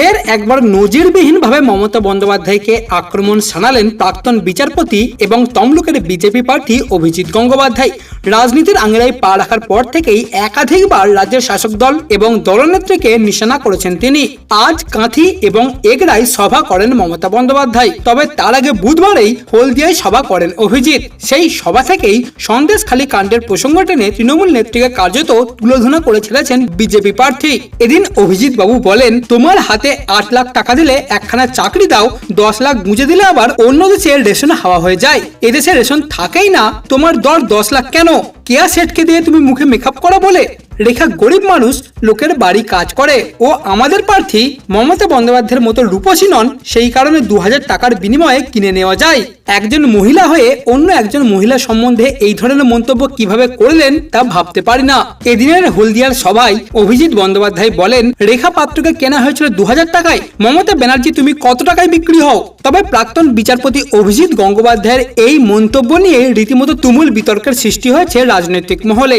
ফের একবার নজিরবিহীনভাবে মমতা বন্দ্যোপাধ্যায়কে আক্রমণ শানালেন প্রাক্তন বিচারপতি এবং তমলুকের বিজেপি প্রার্থী অভিজিৎ গঙ্গোপাধ্যায়। রাজনীতির আঙিনায় পা রাখার পর থেকেই একাধিকবার রাজ্যের শাসক দল এবং দলনেত্রীকে নিশানা করেছেন তিনি। আজ কাঁথি এবং এগরায় সভা করেন মমতা বন্দ্যোপাধ্যায়। তবে তার আগে বুধবারেই হলদিয়ায় সভা করেন অভিজিৎ। সেই সভা থেকেই সন্দেশখালী কাণ্ডের প্রসঙ্গ টেনে তৃণমূল নেত্রীকে কার্যত তুলোধনা করে ছেড়েছেন বিজেপি প্রার্থী। এদিন অভিজিৎ বাবু বলেন, তোমার হাতে আট লাখ টাকা দিলে একখানা চাকরি দাও, দশ লাখ গুঁজে দিলে আবার অন্য দেশে রেশন হাওয়া হয়ে যায়। এদেশে রেশন থাকেই না। তোমার দর দশ লাখ কেন কেয়া সেটকে দিয়ে তুমি মুখে মেকআপ করো বলে? রেখা গরিব মানুষ লোকের বাড়ি কাজ করে ও আমাদের প্রার্থী মমতা বন্দ্যোপাধ্যায়ের মতো রূপসী নন, সেই কারণে দু হাজার টাকার বিনিময়ে কিনে নেওয়া যায়। একজন মহিলা হয়ে অন্য একজন মহিলা সম্বন্ধে এই ধরনের মন্তব্য কীভাবে করলেন তা ভাবতে পারি না। এদিনের হলদিয়ার সভায় অভিজিৎ বন্দ্যোপাধ্যায় বলেন, রেখা পাত্রকে কেনা হয়েছিল দু হাজার টাকায়। মমতা ব্যানার্জি, তুমি কত টাকায় বিক্রি হও? তবে প্রাক্তন বিচারপতি অভিজিৎ গঙ্গোপাধ্যায়ের এই মন্তব্য নিয়ে রীতিমতো তুমুল বিতর্কের সৃষ্টি হয়েছে রাজনৈতিক মহলে।